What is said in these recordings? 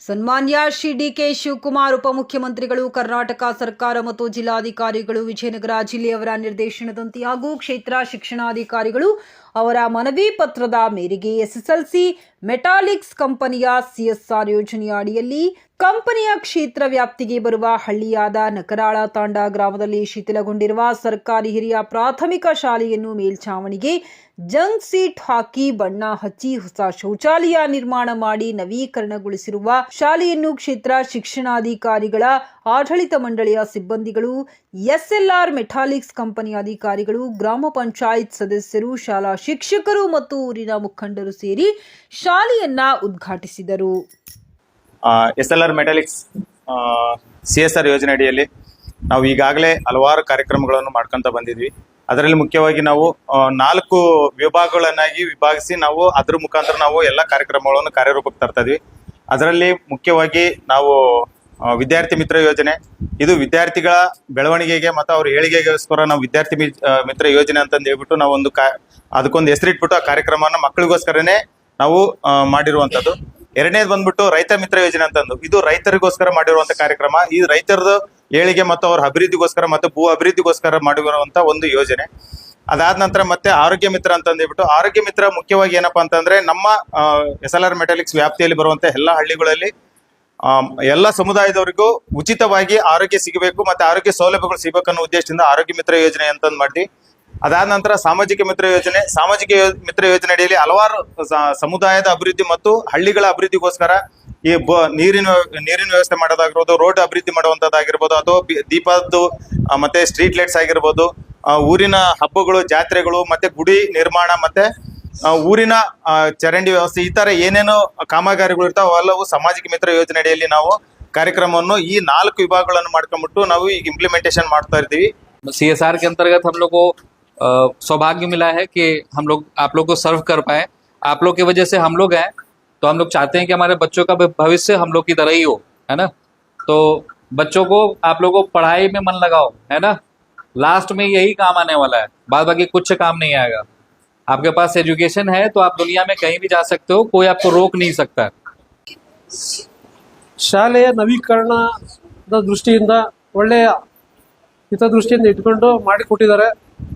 ಸನ್ಮಾನ್ಯ ಶ್ರೀ ಡಿಕೆ ಶಿವಕುಮಾರ್, ಉಪಮುಖ್ಯಮಂತ್ರಿಗಳು, ಕರ್ನಾಟಕ ಸರ್ಕಾರ ಮತ್ತು ಜಿಲ್ಲಾಧಿಕಾರಿಗಳು ವಿಜಯನಗರ ಜಿಲ್ಲೆಯವರ ನಿರ್ದೇಶನದಂತೆ ಹಾಗೂ ಕ್ಷೇತ್ರ ಶಿಕ್ಷಣಾಧಿಕಾರಿಗಳು ಅವರ ಮನವಿ ಪತ್ರದ ಮೇರೆಗೆ ಎಸ್ಎಸ್ಎಲ್ಸಿ ಮೆಟಾಲಿಕ್ಸ್ ಕಂಪನಿಯ ಸಿಎಸ್ಆರ್ ಯೋಜನೆಯ ಅಡಿಯಲ್ಲಿ ಕಂಪನಿಯ ಕ್ಷೇತ್ರ ವ್ಯಾಪ್ತಿಗೆ ಬರುವ ಹಳ್ಳಿಯಾದ ನಕರಾಳ ತಾಂಡ ಗ್ರಾಮದಲ್ಲಿ ಶಿಥಿಲಗೊಂಡಿರುವ ಸರ್ಕಾರಿ ಹಿರಿಯ ಪ್ರಾಥಮಿಕ ಶಾಲೆಯನ್ನು ಮೇಲ್ಛಾವಣಿಗೆ ಜಂಕ್ ಸೀಟ್ ಹಾಕಿ ಬಣ್ಣ ಹಚ್ಚಿ ಹೊಸ ಶೌಚಾಲಯ ನಿರ್ಮಾಣ ಮಾಡಿ ನವೀಕರಣಗೊಳಿಸಿರುವ ಶಾಲೆಯನ್ನು ಕ್ಷೇತ್ರ ಶಿಕ್ಷಣಾಧಿಕಾರಿಗಳ ಆಡಳಿತ ಮಂಡಳಿಯ ಸಿಬ್ಬಂದಿಗಳು, ಎಸ್ಎಲ್ಆರ್ ಮೆಟಾಲಿಕ್ಸ್ ಕಂಪನಿ ಅಧಿಕಾರಿಗಳು, ಗ್ರಾಮ ಪಂಚಾಯತ್ ಸದಸ್ಯರು, ಶಾಲಾ ಶಿಕ್ಷಕರು ಮತ್ತು ಊರಿನ ಮುಖಂಡರು ಸೇರಿ ಶಾಲೆಯನ್ನ ಉದ್ಘಾಟಿಸಿದರು. SLR L R Metallics C S R ಯೋಜನೆ ಅಡಿಯಲ್ಲಿ ನಾವು ಈಗಾಗಲೇ ಹಲವಾರು ಕಾರ್ಯಕ್ರಮಗಳನ್ನು ಮಾಡ್ಕೊಂತ ಬಂದಿದ್ವಿ. ಅದರಲ್ಲಿ ಮುಖ್ಯವಾಗಿ ನಾವು ನಾಲ್ಕು ವಿಭಾಗಗಳನ್ನಾಗಿ ವಿಭಾಗಿಸಿ ನಾವು ಅದ್ರ ಮುಖಾಂತರ ನಾವು ಎಲ್ಲ ಕಾರ್ಯಕ್ರಮಗಳನ್ನು ಕಾರ್ಯರೂಪಕ್ಕೆ ತರ್ತಾ ಇದ್ವಿ. ಅದರಲ್ಲಿ ಮುಖ್ಯವಾಗಿ ನಾವು ವಿದ್ಯಾರ್ಥಿ ಮಿತ್ರ ಯೋಜನೆ. ಇದು ವಿದ್ಯಾರ್ಥಿಗಳ ಬೆಳವಣಿಗೆಗೆ ಮತ್ತು ಅವ್ರ ಏಳಿಗೆಗೋಸ್ಕರ ನಾವು ವಿದ್ಯಾರ್ಥಿ ಮಿತ್ರ ಯೋಜನೆ ಅಂತಂದು ಹೇಳ್ಬಿಟ್ಟು ನಾವು ಒಂದು ಕಾ, ಅದಕ್ಕೊಂದು ಹೆಸರಿಟ್ಬಿಟ್ಟು ಆ ಕಾರ್ಯಕ್ರಮನ ಮಕ್ಕಳಿಗೋಸ್ಕರನೇ ನಾವು ಮಾಡಿರುವಂಥದ್ದು. ಎರಡನೇದು ಬಂದ್ಬಿಟ್ಟು ರೈತ ಮಿತ್ರ ಯೋಜನೆ ಅಂತಂದು. ಇದು ರೈತರಿಗೋಸ್ಕರ ಮಾಡಿರುವಂಥ ಕಾರ್ಯಕ್ರಮ. ಈ ರೈತರದು ಏಳಿಗೆ ಮತ್ತು ಅವ್ರ ಅಭಿವೃದ್ಧಿಗೋಸ್ಕರ ಮತ್ತು ಭೂ ಅಭಿವೃದ್ಧಿಗೋಸ್ಕರ ಮಾಡಿರುವಂಥ ಒಂದು ಯೋಜನೆ. ಅದಾದ ನಂತರ ಮತ್ತೆ ಆರೋಗ್ಯ ಮಿತ್ರ ಅಂತ ಅಂದ್ಬಿಟ್ಟು ಆರೋಗ್ಯ ಮಿತ್ರ ಮುಖ್ಯವಾಗಿ ಏನಪ್ಪಾ ಅಂತಂದ್ರೆ ನಮ್ಮ ಎಸ್ ಎಲ್ ಆರ್ ಮೆಟಾಲಿಕ್ಸ್ ವ್ಯಾಪ್ತಿಯಲ್ಲಿ ಬರುವಂತಹ ಎಲ್ಲ ಹಳ್ಳಿಗಳಲ್ಲಿ ಎಲ್ಲ ಸಮುದಾಯದವರಿಗೂ ಉಚಿತವಾಗಿ ಆರೋಗ್ಯ ಸಿಗಬೇಕು ಮತ್ತೆ ಆರೋಗ್ಯ ಸೌಲಭ್ಯಗಳು ಸಿಗಬೇಕು ಅನ್ನೋ ಉದ್ದೇಶದಿಂದ ಆರೋಗ್ಯ ಮಿತ್ರ ಯೋಜನೆ ಅಂತಂದು ಮಾಡಿ ಅದಾದ ನಂತರ ಸಾಮಾಜಿಕ ಮಿತ್ರ ಯೋಜನೆ. ಸಾಮಾಜಿಕ ಮಿತ್ರ ಯೋಜನೆ ಅಡಿಯಲ್ಲಿ ಹಲವಾರು ಸಮುದಾಯದ ಅಭಿವೃದ್ಧಿ ಮತ್ತು ಹಳ್ಳಿಗಳ ಅಭಿವೃದ್ಧಿಗೋಸ್ಕರ ಈ ಬ, ನೀರಿನ ನೀರಿನ ವ್ಯವಸ್ಥೆ ಮಾಡೋದಾಗಿರ್ಬೋದು, ರೋಡ್ ಅಭಿವೃದ್ಧಿ ಮಾಡುವಂತದ್ದಾಗಿರ್ಬೋದು ಅಥವಾ ದೀಪದ್ದು ಮತ್ತೆ ಸ್ಟ್ರೀಟ್ ಲೈಟ್ಸ್ ಆಗಿರ್ಬೋದು ಊರಿನ ಹಬ್ಬಗಳು, ಜಾತ್ರೆಗಳು, ಮತ್ತೆ ಗುಡಿ ನಿರ್ಮಾಣ, ಮತ್ತೆ ಊರಿನ ಆ, ಚರಂಡಿ ವ್ಯವಸ್ಥೆ ಈ ತರ ಏನೇನು ಕಾಮಗಾರಿಗಳು ಇರ್ತಾವ ಅವೆಲ್ಲವೂ ಸಾಮಾಜಿಕ ಮಿತ್ರ ಯೋಜನೆ ಅಡಿಯಲ್ಲಿ ನಾವು ಕಾರ್ಯಕ್ರಮವನ್ನು ಈ ನಾಲ್ಕು ವಿಭಾಗಗಳನ್ನು ಮಾಡ್ಕೊಂಡ್ಬಿಟ್ಟು ನಾವು ಈಗ ಇಂಪ್ಲಿಮೆಂಟೇಷನ್ ಮಾಡ್ತಾ ಇರ್ತೀವಿ सी एस आर के अंतर्गत हम लोग को अ, सौभाग्य मिला है कि हम लोग आप लोग को सर्व कर पाए आप लोग की वजह से हम लोग हैं तो हम लोग चाहते हैं कि हमारे बच्चों का भी भविष्य हम लोग की तरह ही हो है ना तो बच्चों को आप लोग को पढ़ाई में मन लगाओ है ना लास्ट में यही काम आने वाला है बाद बाकी कुछ काम नहीं आएगा आपके पास एजुकेशन है तो आप दुनिया में कहीं भी जा सकते हो कोई आपको रोक नहीं सकता है ಶಾಲೆಯ ನವೀಕರಣದ ದೃಷ್ಟಿಯಿಂದ ಒಳ್ಳೆಯ ಹಿತದೃಷ್ಟಿಯಿಂದ ಇಟ್ಕೊಂಡು ಮಾಡಿಕೊಟ್ಟಿದ್ದಾರೆ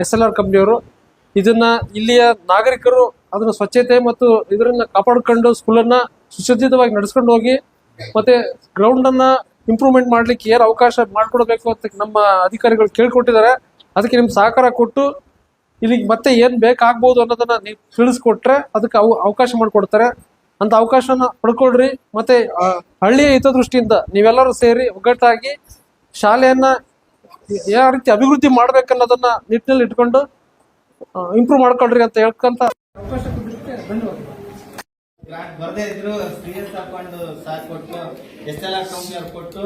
ಎಸ್ ಎಲ್ ಆರ್ ಕಂಪ್ನಿಯವರು ಇದನ್ನ ಇಲ್ಲಿಯ ನಾಗರಿಕರು ಅದನ್ನ ಸ್ವಚ್ಛತೆ ಮತ್ತು ಇದನ್ನ ಕಾಪಾಡ್ಕೊಂಡು ಸ್ಕೂಲನ್ನ ಸುಸಜ್ಜಿತವಾಗಿ ನಡೆಸ್ಕೊಂಡು ಹೋಗಿ ಮತ್ತೆ ಗ್ರೌಂಡ್ ಅನ್ನ ಇಂಪ್ರೂವ್ಮೆಂಟ್ ಮಾಡ್ಲಿಕ್ಕೆ ಏನು ಅವಕಾಶ ಮಾಡ್ಕೊಡ್ಬೇಕು ಅಂತ ನಮ್ಮ ಅಧಿಕಾರಿಗಳು ಕೇಳ್ಕೊಟ್ಟಿದ್ದಾರೆ ಅದಕ್ಕೆ ನಿಮ್ ಸಹಕಾರ ಕೊಟ್ಟು ಇಲ್ಲಿಗೆ ಮತ್ತೆ ಏನ್ ಬೇಕಾಗ್ಬೋದು ಅನ್ನೋದನ್ನ ನೀವು ತಿಳಿಸ್ಕೊಟ್ರೆ ಅದಕ್ಕೆ ಅವು ಅವಕಾಶ ಮಾಡಿಕೊಡ್ತಾರೆ. ಅಂತ ಅವಕಾಶನ ಪಡ್ಕೊಳ್ರಿ. ಮತ್ತೆ ಹಳ್ಳಿಯ ಹಿತದೃಷ್ಟಿಯಿಂದ ನೀವೆಲ್ಲರೂ ಸೇರಿ ಒಗ್ಗಟ್ಟಾಗಿ ಶಾಲೆಯನ್ನ ಯಾವ ರೀತಿ ಅಭಿವೃದ್ಧಿ ಮಾಡ್ಬೇಕನ್ನೋದನ್ನ ನಿಟ್ಟಿನಲ್ಲಿ ಇಟ್ಕೊಂಡು ಇಂಪ್ರೂವ್ ಮಾಡ್ಕೊಳ್ರಿ ಅಂತ ಹೇಳ್ಕೊಂತ ಅವಕಾಶ ಗ್ರಾಂಟ್ ಬರದೇ ಇದ್ರು ಸಾಥ್ ಕೊಟ್ಟು, ಎಸ್ ಎಲ್ ಆರ್ ಕಂಪ್ನಿ ಅವ್ರು ಕೊಟ್ಟು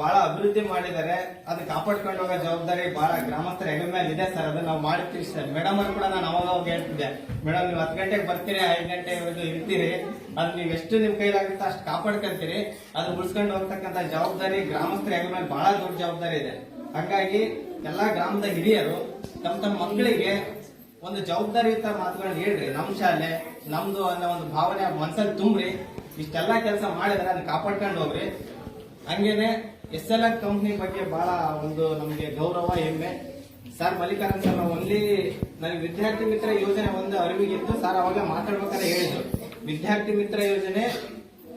ಬಹಳ ಅಭಿವೃದ್ಧಿ ಮಾಡಿದ್ದಾರೆ. ಅದು ಕಾಪಾಡ್ಕೊಂಡು ಹೋಗೋ ಜವಾಬ್ದಾರಿ ಬಹಳ ಗ್ರಾಮಸ್ಥರ ಹೆಗಲ ಮೇಲೆ ಇದೆ ಸರ್. ಅದು ನಾವು ಮಾಡ್ತೀವಿ ಸರ್ ಮೇಡಮ್ ಅವ್ರು ಕೂಡ ನಾನು ಅವಾಗ ಅವಾಗ ಹೇಳ್ತಿದ್ದೆ. ಮೇಡಮ್, ನೀವು ಹತ್ತು ಗಂಟೆಗೆ ಬರ್ತೀರಿ, ಐದು ಗಂಟೆವರೆಗೂ ಇರ್ತೀರಿ. ಅದು ನೀವು ಎಷ್ಟು ನಿಮ್ ಕೈಲಾಗುತ್ತೆ ಅಷ್ಟು ಕಾಪಾಡ್ಕೊಂತೀರಿ. ಅದು ಉಳಿಸ್ಕೊಂಡು ಹೋಗ್ತಕ್ಕಂಥ ಜವಾಬ್ದಾರಿ ಗ್ರಾಮಸ್ಥರ ಹೆಗಲ ಮೇಲೆ ಬಹಳ ದೊಡ್ಡ ಜವಾಬ್ದಾರಿ ಇದೆ. ಹಾಗಾಗಿ ಎಲ್ಲಾ ಗ್ರಾಮದ ಹಿರಿಯರು ತಮ್ಮ ತಮ್ಮ ಮಕ್ಕಳಿಗೆ ಒಂದು ಜವಾಬ್ದಾರಿಯುತ ಮಾತುಗಳನ್ನ ಹೇಳ್ರಿ. ನಮ್ ಶಾಲೆ, ನಮ್ದು ಅನ್ನೋ ಒಂದು ಭಾವನೆ ಮನ್ಸಲ್ಲಿ ತುಂಬ್ರಿ. ಇಷ್ಟೆಲ್ಲಾ ಕೆಲಸ ಮಾಡಿದ್ರೆ ಅದನ್ನ ಕಾಪಾಡ್ಕೊಂಡು ಹೋಗ್ರಿ. ಹಂಗೇನೆ ಎಸ್ ಎಲ್ ಆರ್ ಕಂಪ್ನಿ ಬಗ್ಗೆ ಬಹಳ ಒಂದು ನಮಗೆ ಗೌರವ, ಹೆಮ್ಮೆ. ಸರ್ ಮಲ್ಲಿಕಾರ್ಜುನ್ ಸರ್ ಒನ್ಲಿ ನನಗೆ ವಿದ್ಯಾರ್ಥಿ ಮಿತ್ರ ಯೋಜನೆ ಒಂದು ಅರಿವಿಗಿತ್ತು. ಸರ್ ಅವಾಗ ಮಾತಾಡ್ಬೇಕಾದ್ರೆ ಹೇಳಿದ್ರು. ವಿದ್ಯಾರ್ಥಿ ಮಿತ್ರ ಯೋಜನೆ,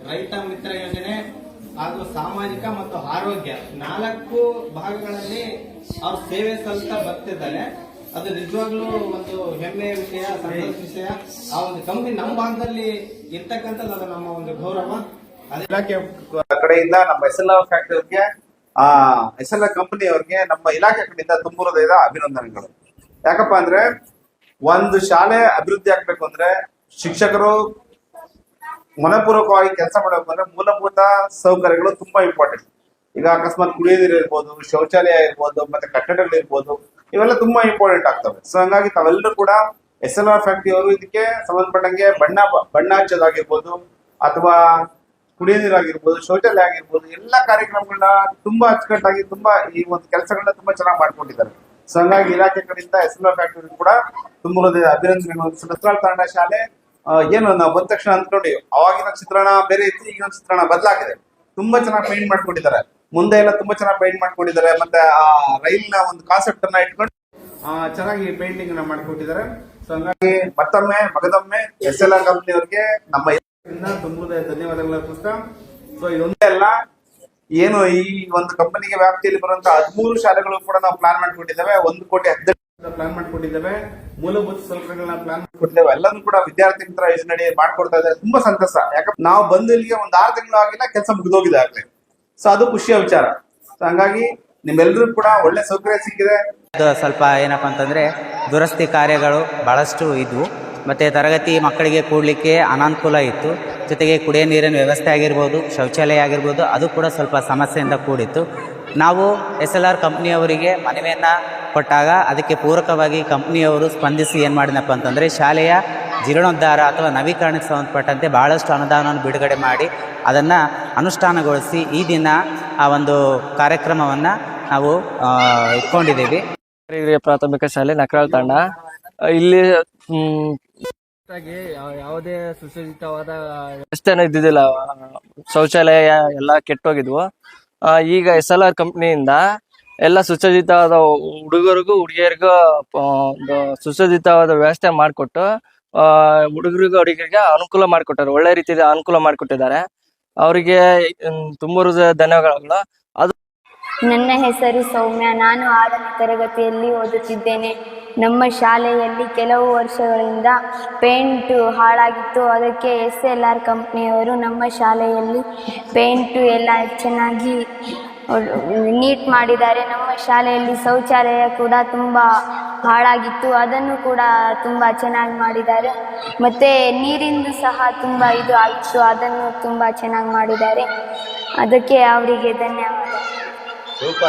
ರೈತ ಮಿತ್ರ ಯೋಜನೆ, ಹಾಗೂ ಸಾಮಾಜಿಕ ಮತ್ತು ಆರೋಗ್ಯ ನಾಲ್ಕು ಭಾಗಗಳಲ್ಲಿ ಅವ್ರ ಸೇವೆ ಸಲ್ತಾ ಬರ್ತಿದ್ದಾರೆ ಅದು ನಿಜವಾಗ್ಲೂ ಒಂದು ಹೆಮ್ಮೆಯ ವಿಷಯ ಸಂತೋಷ ವಿಷಯ. ಆ ಒಂದು ಕಂಪ್ನಿ ನಮ್ಮ ಭಾಗದಲ್ಲಿ ಇರ್ತಕ್ಕಂಥದ್ದು ಅದು ನಮ್ಮ ಒಂದು ಗೌರವ. ಇಲಾಖೆ ಕಡೆಯಿಂದ ನಮ್ಮ ಎಸ್ ಎಲ್ ಆರ್ ಫ್ಯಾಕ್ಟರಿ ಅವ್ರಿಗೆ, ಆ ಎಸ್ ಎಲ್ ಕಂಪನಿ ಅವ್ರಿಗೆ ನಮ್ಮ ಇಲಾಖೆ ಕಡೆಯಿಂದ ತುಂಬ ಹೃದಯದ ಅಭಿನಂದನೆಗಳು. ಯಾಕಪ್ಪ ಅಂದ್ರೆ ಒಂದು ಶಾಲೆ ಅಭಿವೃದ್ಧಿ ಆಗ್ಬೇಕು ಅಂದ್ರೆ ಶಿಕ್ಷಕರು ಮನಪೂರ್ವಕವಾಗಿ ಕೆಲಸ ಮಾಡಬೇಕು ಅಂದ್ರೆ ಮೂಲಭೂತ ಸೌಕರ್ಯಗಳು ತುಂಬಾ ಇಂಪಾರ್ಟೆಂಟ್ ಈಗ ಅಕಸ್ಮಾತ್ ಕುಡಿಯೋ ನೀರು ಇರ್ಬೋದು, ಶೌಚಾಲಯ ಇರ್ಬೋದು, ಮತ್ತೆ ಕಟ್ಟಡಗಳು ಇರ್ಬೋದು, ಇವೆಲ್ಲ ತುಂಬಾ ಇಂಪಾರ್ಟೆಂಟ್ ಆಗ್ತವೆ. ಸೊ ಹಂಗಾಗಿ ತಾವೆಲ್ಲರೂ ಕೂಡ ಎಸ್ ಎಲ್ ಆರ್ ಫ್ಯಾಕ್ಟರಿ ಅವರು ಇದಕ್ಕೆ ಸಂಬಂಧಪಟ್ಟಂಗೆ ಬಣ್ಣ ಬಣ್ಣ ಹಚ್ಚೋದಾಗಿರ್ಬೋದು, ಅಥವಾ ಕುಡಿಯೋ ನೀರಾಗಿರ್ಬೋದು, ಶೌಚಾಲಯ ಆಗಿರ್ಬೋದು, ಎಲ್ಲ ಕಾರ್ಯಕ್ರಮಗಳನ್ನ ತುಂಬಾ ಅಚ್ಚುಕಟ್ಟಾಗಿ ತುಂಬಾ ಈ ಒಂದು ಕೆಲಸಗಳನ್ನ ತುಂಬಾ ಚೆನ್ನಾಗಿ ಮಾಡ್ಕೊಂಡಿದ್ದಾರೆ. ಸೊ ಹಂಗಾಗಿ ಇಲಾಖೆ ಕಡೆಯಿಂದ ಎಸ್ ಎಲ್ ಫ್ಯಾಕ್ಟರಿ ಕೂಡ ತುಂಬ ಅಭಿನಂದನೆಗಳು. ಸದಸ್ರಾಳ್ ತಾಂಡ ಶಾಲೆ ಏನು ನಾವು ಬಂದ ತಕ್ಷಣ ಅಂದ್ಕೊಂಡು ಅವಾಗಿನ ಚಿತ್ರಣ ಬೇರೆ ಇತ್ತು, ಈಗಿನ ಚಿತ್ರಣ ಬದಲಾಗಿದೆ. ತುಂಬಾ ಚೆನ್ನಾಗಿ ಪೇಂಟ್ ಮಾಡ್ಕೊಂಡಿದ್ದಾರೆ. ಮುಂದೆ ಎಲ್ಲ ತುಂಬಾ ಚೆನ್ನಾಗಿ ಪೇಂಟ್ ಮಾಡ್ಕೊಂಡಿದ್ದಾರೆ. ಮತ್ತೆ ಆ ರೈಲ್ನ ಒಂದು ಕಾನ್ಸೆಪ್ಟ್ ಅನ್ನ ಇಟ್ಕೊಂಡು ಚೆನ್ನಾಗಿ ಪೇಂಟಿಂಗ್ನ ಮಾಡ್ಕೊಟ್ಟಿದ್ದಾರೆ. ಸೊ ಹಂಗಾಗಿ ಮತ್ತೊಮ್ಮೆ, ಮಗದೊಮ್ಮೆ ಎಸ್ ಎಲ್ ಆರ್ ಕಂಪ್ನಿಯವರಿಗೆ ನಮ್ಮ ಇಂದ ಧನ್ಯವಾದಗಳು ಸೊ ಏನು ಈ ಒಂದು ಕಂಪನಿಗೆ ವ್ಯಾಪ್ತಿಯಲ್ಲಿ ಬರುವಂತ ಹದಿಮೂರು ಶಾಲೆಗಳು ಕೂಡ ನಾವು ಪ್ಲಾನ್ ಮಾಡ್ಕೊಂಡಿದ್ದೇವೆ ಒಂದು ಕೋಟಿ ಹದಿನೆಂಟು ಪ್ಲಾನ್ ಮಾಡ್ಕೊಂಡಿದ್ದೇವೆ ಮೂಲಭೂತ ಸೌಕರ್ಯಗಳನ್ನ ಪ್ಲಾನ್ ಮಾಡ್ಕೊಂಡಿದ್ದೇವೆ ಎಲ್ಲಾನು ಕೂಡ ವಿದ್ಯಾರ್ಥಿ ಮಿತ್ರ ಯೋಜನೆ ಮಾಡ್ಕೊಡ್ತಾ ಇದ್ದಾರೆ. ತುಂಬಾ ಸಂತಸ. ಯಾಕಂದ್ರೆ ನಾವು ಬಂದು ಇಲ್ಲಿಗೆ ಒಂದ್ ಆರು ತಿಂಗಳು ಆಗಿಲ್ಲ, ಕೆಲಸ ಮುಗಿದೋಗಿದೆ ಆಗ್ಲಿ. ಸೊ ಅದು ಖುಷಿಯ ವಿಚಾರ. ಸೊ ಹಂಗಾಗಿ ನಿಮ್ಮೆಲ್ಲರೂ ಕೂಡ ಒಳ್ಳೆ ಸೌಕರ್ಯ ಸಿಕ್ಕಿದೆ. ಸ್ವಲ್ಪ ಏನಪ್ಪಾ ಅಂತಂದ್ರೆ ದುರಸ್ತಿ ಕಾರ್ಯಗಳು ಬಹಳಷ್ಟು ಇದ್ವು. ಮತ್ತು ತರಗತಿ ಮಕ್ಕಳಿಗೆ ಕೂಡಲಿಕ್ಕೆ ಅನಾನುಕೂಲ ಇತ್ತು. ಜೊತೆಗೆ ಕುಡಿಯೋ ನೀರಿನ ವ್ಯವಸ್ಥೆ ಆಗಿರ್ಬೋದು, ಶೌಚಾಲಯ ಆಗಿರ್ಬೋದು, ಅದು ಕೂಡ ಸ್ವಲ್ಪ ಸಮಸ್ಯೆಯಿಂದ ಕೂಡಿತ್ತು. ನಾವು ಎಸ್ ಎಲ್ ಆರ್ ಕಂಪ್ನಿಯವರಿಗೆ ಮನವಿಯನ್ನು ಕೊಟ್ಟಾಗ ಅದಕ್ಕೆ ಪೂರಕವಾಗಿ ಕಂಪ್ನಿಯವರು ಸ್ಪಂದಿಸಿ ಏನು ಮಾಡಿದಪ್ಪ ಅಂತಂದರೆ, ಶಾಲೆಯ ಜೀರ್ಣೋದ್ಧಾರ ಅಥವಾ ನವೀಕರಣಕ್ಕೆ ಸಂಬಂಧಪಟ್ಟಂತೆ ಭಾಳಷ್ಟು ಅನುದಾನವನ್ನು ಬಿಡುಗಡೆ ಮಾಡಿ ಅದನ್ನು ಅನುಷ್ಠಾನಗೊಳಿಸಿ ಈ ದಿನ ಆ ಒಂದು ಕಾರ್ಯಕ್ರಮವನ್ನು ನಾವು ಇಟ್ಕೊಂಡಿದ್ದೀವಿ. ಪ್ರಾಥಮಿಕ ಶಾಲೆ ನಕರಾಳ್ ತಂಡ. ಇಲ್ಲಿ ಯಾವುದೇ ಸುಸಜ್ಜಿತವಾದ ವ್ಯವಸ್ಥೆನೂ ಇದ್ದಿದ್ದಿಲ್ಲ. ಶೌಚಾಲಯ ಎಲ್ಲ ಕೆಟ್ಟೋಗಿದ್ವು. ಆ, ಈಗ ಎಸ್ ಎಲ್ ಆರ್ ಕಂಪ್ನಿಯಿಂದ ಎಲ್ಲ ಸುಸಜ್ಜಿತವಾದ ಹುಡುಗರಿಗೂ ಹುಡುಗಿಯರಿಗೂ ಒಂದು ಸುಸಜ್ಜಿತವಾದ ವ್ಯವಸ್ಥೆ ಮಾಡಿಕೊಟ್ಟು ಹುಡುಗರಿಗೂ ಹುಡುಗರಿಗೆ ಅನುಕೂಲ ಮಾಡಿಕೊಟ್ಟಾರೆ. ಒಳ್ಳೆ ರೀತಿಯ ಅನುಕೂಲ ಮಾಡಿಕೊಟ್ಟಿದ್ದಾರೆ. ಅವರಿಗೆ ತುಂಬ ಧನ್ಯವಾದಗಳು. ನನ್ನ ಹೆಸರು ಸೌಮ್ಯ. ನಾನು ಆರನೇ ತರಗತಿಯಲ್ಲಿ ಓದುತ್ತಿದ್ದೇನೆ. ನಮ್ಮ ಶಾಲೆಯಲ್ಲಿ ಕೆಲವು ವರ್ಷಗಳಿಂದ ಪೇಂಟು ಹಾಳಾಗಿತ್ತು. ಅದಕ್ಕೆ ಎಸ್ ಎಲ್ ಆರ್ ಕಂಪ್ನಿಯವರು ನಮ್ಮ ಶಾಲೆಯಲ್ಲಿ ಪೇಂಟು ಎಲ್ಲ ಚೆನ್ನಾಗಿ ನೀಟ್ ಮಾಡಿದ್ದಾರೆ. ನಮ್ಮ ಶಾಲೆಯಲ್ಲಿ ಶೌಚಾಲಯ ಕೂಡ ತುಂಬ ಹಾಳಾಗಿತ್ತು. ಅದನ್ನು ಕೂಡ ತುಂಬ ಚೆನ್ನಾಗಿ ಮಾಡಿದ್ದಾರೆ. ಮತ್ತು ನೀರಿಂದು ಸಹ ತುಂಬ ಇದು ಆಯಿತು. ಅದನ್ನು ತುಂಬ ಚೆನ್ನಾಗಿ ಮಾಡಿದ್ದಾರೆ. ಅದಕ್ಕೆ ಅವರಿಗೆ ಧನ್ಯವಾದ.